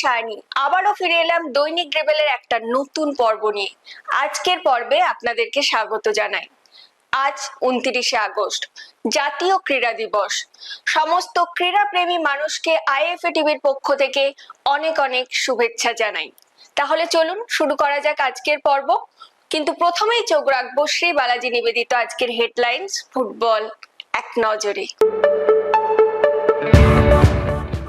সায়নি আবারও ফিরে এলাম দৈনিক গ্রেবেলের একটা নতুন পর্ব নিয়ে। আজকের পর্বে আপনাদেরকে স্বাগত জানাই। আজ উনত্রিশে আগস্ট, জাতীয় ক্রীড়া দিবস। সমস্ত ক্রীড়াপ্রেমী মানুষকে আইএফএ টিভির পক্ষ থেকে অনেক অনেক শুভেচ্ছা জানাই। তাহলে চলুন শুরু করা যাক আজকের পর্ব। কিন্তু প্রথমেই চোখ রাখব শ্রী বালাজি নিবেদিত আজকের হেডলাইন্স ফুটবল এক নজরে।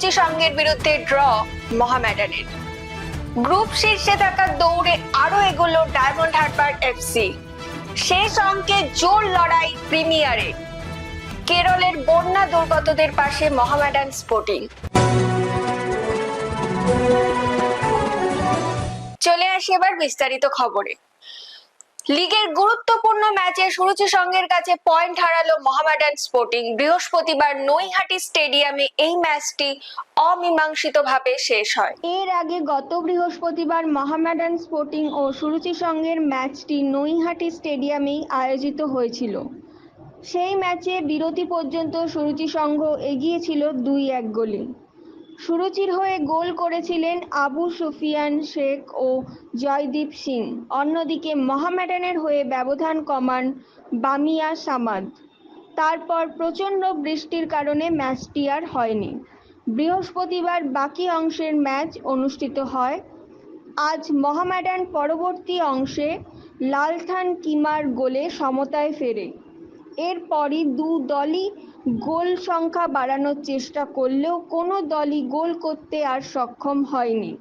সুরুচি সঙ্গের বিরুদ্ধে ড্র মহামেডানের। গ্রুপ শীর্ষে থাকা দৌড়ে আরও এগোলো ডায়মন্ড হারবার এফসি। শেষ অঙ্কে জোর লড়াই প্রিমিয়ারে। কেরলের বন্যা দুর্গতদের পাশে মহামেডান স্পোর্টিং। চলে আসি এবার বিস্তারিত খবরে। লিগের গুরুত্বপূর্ণ ম্যাচে সুরুচি সঙ্গের কাছে পয়েন্ট হারালো মোহামেডান স্পোর্টিং। বৃহস্পতিবার নৈহাটি স্টেডিয়ামে এই ম্যাচটি অমীমাংসিতভাবে শেষ হয়। এর আগে গত বৃহস্পতিবার মোহামেডান স্পোর্টিং ও সুরুচি সঙ্গের ম্যাচটি নৈহাটি স্টেডিয়ামেই আয়োজিত হয়েছিল। সেই ম্যাচে বিরতি পর্যন্ত সুরুচি সংঘ এগিয়েছিল দুই এক গোলে। সুরুচির হয়ে গোল করেছিলেন আবু সুফিয়ান শেখ ও জয়দীপ সিং। অন্যদিকে মহামেডানের হয়ে ব্যবধান কমান বামিয়া সামাদ। তারপর প্রচণ্ড বৃষ্টির কারণে ম্যাচটি আর হয়নি। বৃহস্পতিবার বাকি অংশের ম্যাচ অনুষ্ঠিত হয়। আজ মহামেডান পরবর্তী অংশে লালথান কিমার গোলে সমতায় ফেরে। এরপরই দু দলই গোল সংখ্যা বাড়ানোর চেষ্টা করলেও কোনো দলই গোল করতে আর সক্ষম হয়নি।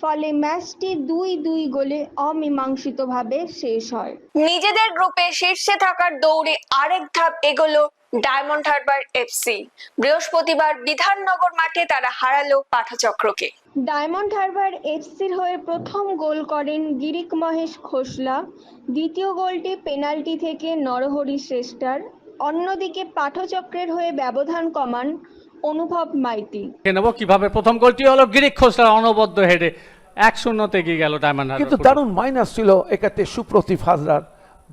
ফলে ম্যাচটি দুই দুই গোলে অমীমাংসিতভাবে শেষ হয়। নিজেদের গ্রুপে শীর্ষে থাকার দৌড়ে আরেক ধাপ এগোলো ডায়মন্ড হারবার এফসি। বৃহস্পতিবার বিধাননগর মাঠে তারা হারালো পাঠচক্রকে। ডায়মন্ড হারবার এফসির হয়ে প্রথম গোল করেন গিরিক মহেশ খোসলা। দ্বিতীয় গোলটি পেনাল্টি থেকে নরহরি শ্রেষ্ঠার অন্যদিকে পাঠচক্রের হয়ে ব্যবধান কমান অনুভব মাইতি। নেব কীভাবে প্রথম গোলটি হলো গিরিক খোসলার অনবদ্য হেডে। এক শূন্যতে এগিয়ে গেল ডায়মন্ড কিন্তু। দারুণ মাইনাস ছিল একাতে সুপ্রতিভ হাজরার।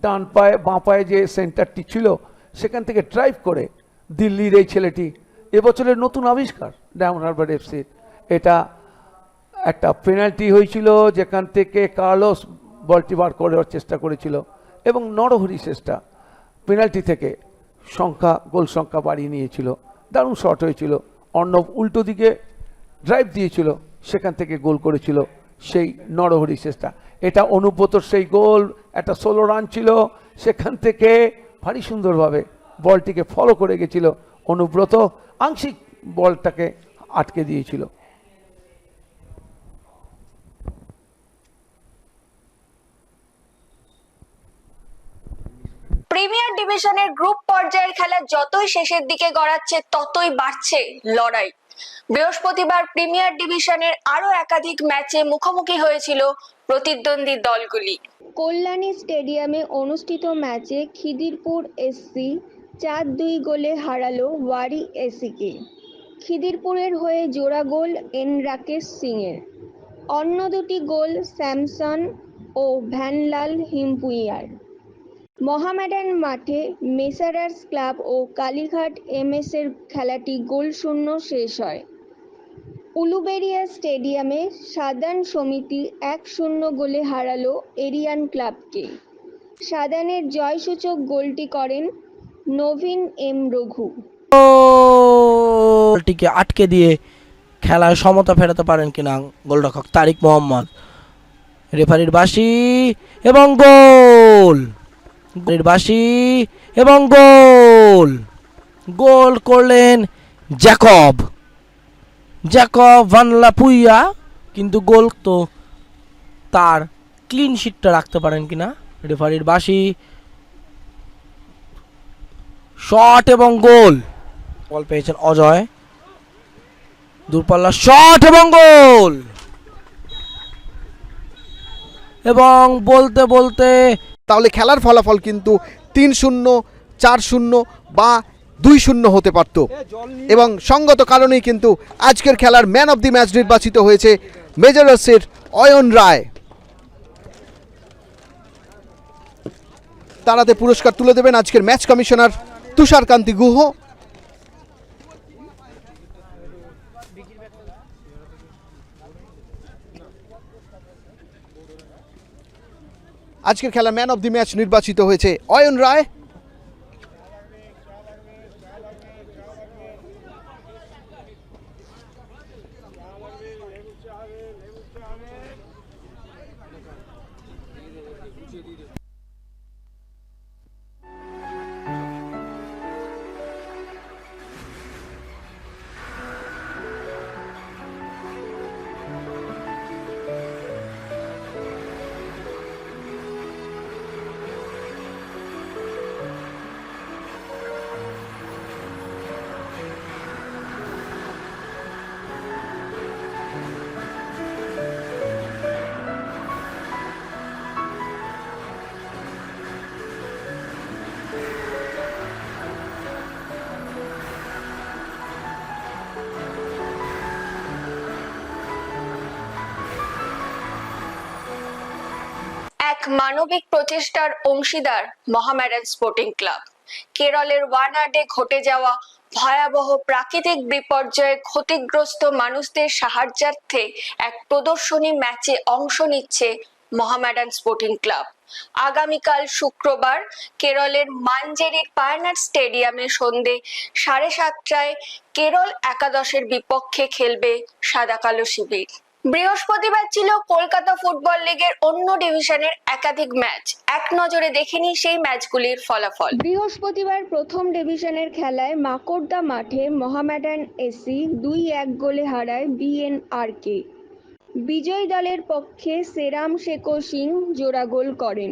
ডান পায়ে বাঁ পায়ে যে সেন্টারটি ছিল সেখান থেকে ড্রাইভ করে দিল্লির এই ছেলেটি এবছরের নতুন আবিষ্কার ডায়মন্ড হারবার এফসির। এটা একটা পেনাল্টি হয়েছিল, যেখান থেকে কার্লোস বলটি বার করার চেষ্টা করেছিল এবং নরহরি চেষ্টা পেনাল্টি থেকে সংখ্যা, গোল সংখ্যা বাড়িয়ে নিয়েছিল। দারুণ শট হয়েছিল। অর্ণব উল্টো দিকে ড্রাইভ দিয়েছিল, সেখান থেকে গোল করেছিল সেই নরহরি চেষ্টা। এটা অনুব্রতর সেই গোল, একটা ষোলো রান ছিল, সেখান থেকে ভারী সুন্দরভাবে বলটিকে ফলো করে গেছিল অনুব্রত। আংশিক বলটাকে আটকে দিয়েছিল। ডিভিশনের গ্রুপ পর্যায়ের খেলা যতই শেষের দিকে গড়াচ্ছে, ততই বাড়ছে লড়াই। বৃহস্পতিবার প্রিমিয়ার ডিভিশনের আরও একাধিক ম্যাচে মুখোমুখি হয়েছিল প্রতিদ্বন্দ্বী দলগুলি। কল্যাণী স্টেডিয়ামে অনুষ্ঠিত ম্যাচে খিদিরপুর এসসি চার দুই গোলে হারালো ওয়ারি এসিকে। খিদিরপুরের হয়ে জোড়া গোল এন রাকেশ সিংয়ের। অন্য দুটি গোল স্যামসন ও ভ্যানলাল হিমপুইয়ার। মোহামেডান মাঠে মেসারার্স ক্লাব ও কালীঘাট এমএসের খেলাটি গোল শূন্য শেষ হয়। উলুবেড়িয়া স্টেডিয়ামে সাদান সমিতি এক শূন্য গোলে হারালো এরিয়ান ক্লাবকে। সাদানের জয়সূচক গোলটি করেন নভিন এম রঘু। গোলটিকে আটকে দিয়ে খেলায় সমতা ফেরাতে পারেন কিনা গোলরক্ষক তারিক মোহাম্মদ। রেফারির বাসি এবং গোল! বাসি এবং গোল। গোল করলেন জ্যাকব। জ্যাকব ভানলা পুইয়া, কিন্তু গোল তো তার ক্লিন শিটটা রাখতে পারেন কিনা? রেফারির বাসি শট এবং গোল। বল পেয়েছেন অজয়। দূরপাল্লা শট এবং গোল। এবং বলতে বলতে তাহলে খেলার ফলাফল কিন্তু তিন শূন্য, চার শূন্য বা দুই শূন্য হতে পারত। এবং সঙ্গত কারণেই কিন্তু আজকের খেলার ম্যান অব দি ম্যাচ নির্বাচিত হয়েছে মেজরসের অয়ন রায়। তারাতে পুরস্কার তুলে দেবেন আজকের ম্যাচ কমিশনার তুষারকান্তি গুহ। আজকের খেলা ম্যান অফ দি ম্যাচ নির্বাচিত হয়েছে। অয়ন রায়। মানবিক প্রচেষ্টার অংশীদার মহামেডান স্পোর্টিং ক্লাব। কেরলের ওয়ানাডে ঘটে যাওয়া ভয়াবহ প্রাকৃতিক বিপর্যয়ে ক্ষতিগ্রস্ত মানুষদের সাহায্যার্থে এক প্রদর্শনী ম্যাচে অংশ নিচ্ছে মহামেডান স্পোর্টিং ক্লাব। আগামীকাল শুক্রবার কেরলের মাঞ্জেরির পায়নাট স্টেডিয়ামে সন্ধে সাড়ে সাতটায় কেরল একাদশের বিপক্ষে খেলবে সাদা কালো শিবির। বৃহস্পতিবার ছিল কলকাতা ফুটবল লিগের অন্য ডিভিশনের একাধিক ম্যাচ। এক নজরে দেখে নিই সেই ম্যাচগুলির ফলাফল। বৃহস্পতিবার প্রথম ডিভিশনের খেলায় মাকড়দা মাঠে মোহামেডান এসি দুই এক গোলে হারায় বিএনআরকে। বিজয়ী দলের পক্ষে সেরাম শেখো সিং জোড়া গোল করেন।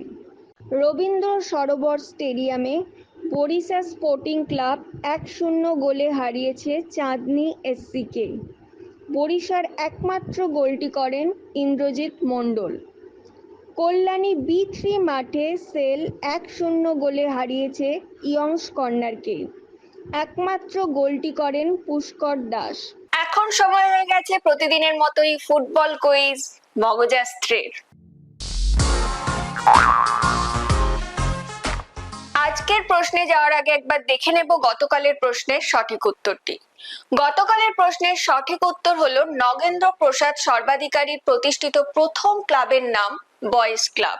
রবীন্দ্র সরোবর স্টেডিয়ামে বরিশা স্পোর্টিং ক্লাব এক শূন্য গোলে হারিয়েছে চাঁদনি এসসিকে। বরিশার একমাত্র গোলটি করেন ইন্দ্রজিৎ মণ্ডল। কল্যাণী বি থ্রি মাঠে সেল এক শূন্য গোলে হারিয়েছে ইয়ংস কর্নারকে। একমাত্র গোলটি করেন পুষ্কর দাস। এখন সময় হয়ে গেছে প্রতিদিনের মতোই ফুটবল কুইজ মগজাস্ত্রের আজকের প্রশ্নে যাওয়ার আগে একবার দেখে নেব গতকালের প্রশ্নের সঠিক উত্তরটি। গতকালের প্রশ্নের সঠিক উত্তর হলো নগেন্দ্র প্রসাদ সর্বাধিকারী প্রতিষ্ঠিত প্রথম ক্লাবের নাম বয়েজ ক্লাব।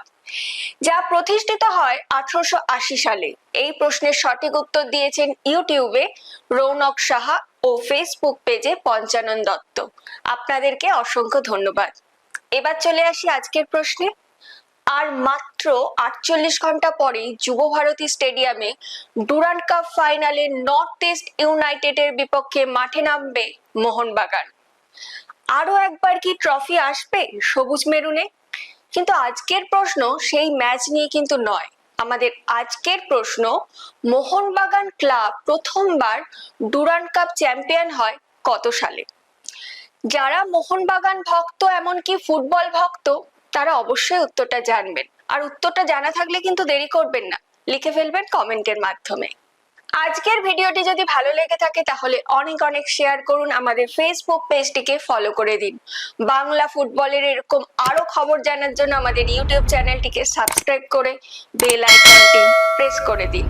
যা প্রতিষ্ঠিত হয় আঠারোশো আশি সালে। এই প্রশ্নের সঠিক উত্তর দিয়েছেন ইউটিউবে রৌনক সাহা ও ফেসবুক পেজে পঞ্চানন দত্ত। আপনাদেরকে অসংখ্য ধন্যবাদ। এবার চলে আসি আজকের প্রশ্নে। আর মাত্র আটচল্লিশ ঘণ্টা পরেই যুব ভারতী স্টেডিয়ামে ডুরান্ড কাপ ফাইনালে নর্থ ইস্ট ইউনাইটেডের বিপক্ষে মাঠে নামবে মোহনবাগান। আরও একবার কি ট্রফি আসবে সবুজ মেরুনে? কিন্তু আজকের প্রশ্ন সেই ম্যাচ নিয়ে কিন্তু নয়। আমাদের আজকের প্রশ্ন, মোহনবাগান ক্লাব প্রথমবার ডুরান্ড কাপ চ্যাম্পিয়ন হয় কত সালে? যারা মোহনবাগান ভক্ত, এমনকি ফুটবল ভক্ত তারা অবশ্যই উত্তরটা জানবেন। আর উত্তরটা জানা থাকলে কিন্তু দেরি করবেন না। লিখে ফেলবেন কমেন্টের মাধ্যমে। আজকের ভিডিওটি যদি ভালো লেগে থাকে তাহলে অনেক অনেক শেয়ার করুন আমাদের ফেসবুক পেজটিকে ফলো করে দিন। বাংলা ফুটবলের এরকম আরও খবর জানার জন্য আমাদের ইউটিউব চ্যানেলটিকে সাবস্ক্রাইব করে বেল আইকনটি প্রেস করে দিন।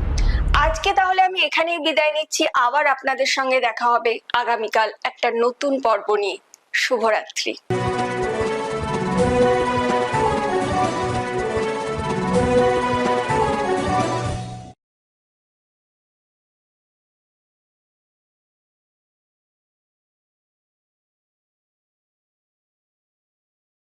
আজকে তাহলে আমি এখানেই বিদায় নিচ্ছি। আবার আপনাদের সঙ্গে দেখা হবে আগামীকাল একটা নতুন পর্ব নিয়ে। শুভরাত্রি।